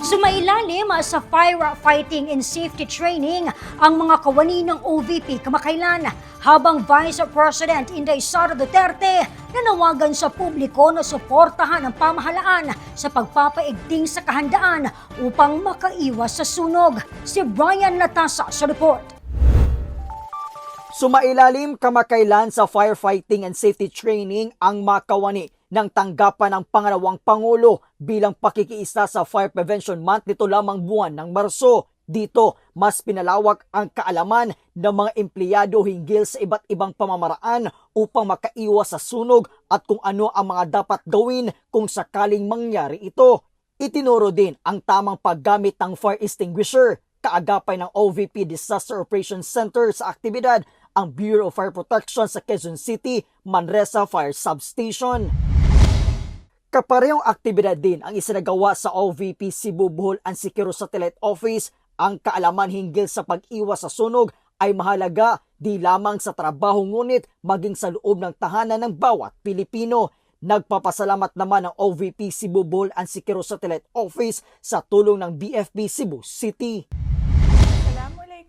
Sumailalim sa firefighting and safety training ang mga kawani ng OVP kamakailan habang Vice President Inday Sara Duterte nanawagan sa publiko na suportahan ang pamahalaan sa pagpapaigting sa kahandaan upang makaiwas sa sunog. Si Brian Latasa sa report. Sumailalim kamakailan sa firefighting and safety training ang makawani ng tanggapan ng pangalawang Pangulo bilang pakikiisa sa Fire Prevention Month nito lamang buwan ng Marso. Dito, mas pinalawak ang kaalaman ng mga empleyado hinggil sa iba't ibang pamamaraan upang makaiwas sa sunog at kung ano ang mga dapat gawin kung sakaling mangyari ito. Itinuro din ang tamang paggamit ng fire extinguisher, kaagapay ng OVP Disaster Operations Center sa aktibidad ang Bureau of Fire Protection sa Quezon City, Manresa Fire Substation. Kaparehong aktibidad din ang isinagawa sa OVP Cebu Bohol Ansikero Satellite Office. Ang kaalaman hinggil sa pag-iwas sa sunog ay mahalaga di lamang sa trabaho ngunit maging sa loob ng tahanan ng bawat Pilipino. Nagpapasalamat naman ang OVP Cebu Bohol Ansikero Satellite Office sa tulong ng BFP Cebu City.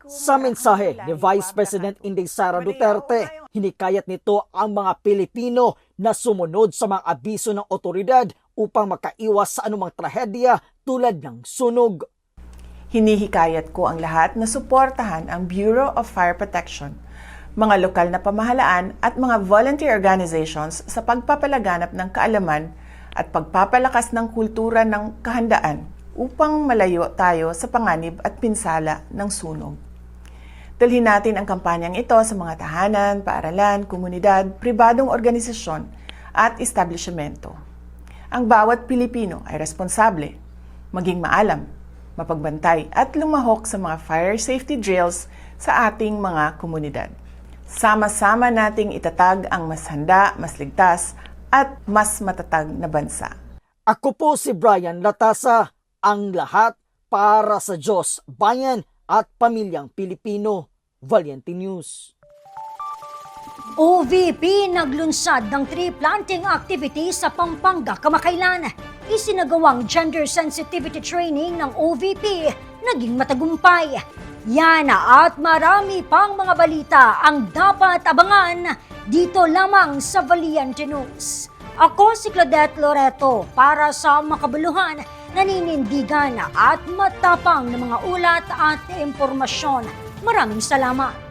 Sa mensahe ni Vice President Inday Sara Duterte, hinikayat nito ang mga Pilipino na sumunod sa mga abiso ng otoridad upang makaiwas sa anumang trahedya tulad ng sunog. Hinihikayat ko ang lahat na suportahan ang Bureau of Fire Protection, mga lokal na pamahalaan at mga volunteer organizations sa pagpapalaganap ng kaalaman at pagpapalakas ng kultura ng kahandaan upang malayo tayo sa panganib at pinsala ng sunog. Dalhin natin ang kampanyang ito sa mga tahanan, paaralan, komunidad, pribadong organisasyon at establishmento. Ang bawat Pilipino ay responsable, maging maalam, mapagbantay at lumahok sa mga fire safety drills sa ating mga komunidad. Sama-sama nating itatag ang mas handa, mas ligtas at mas matatag na bansa. Ako po si Brian Latasa, ang lahat para sa Diyos, bayan at pamilyang Pilipino. Valiente News. OVP naglunsad ng tree planting activity sa Pampanga kamakailan. Isinagawang gender sensitivity training ng OVP naging matagumpay. Yan at marami pang mga balita ang dapat abangan dito lamang sa Valiente News. Ako si Claudette Loreto para sa makabuluhan, naninindigan at matapang na mga ulat at impormasyon. Maraming salamat.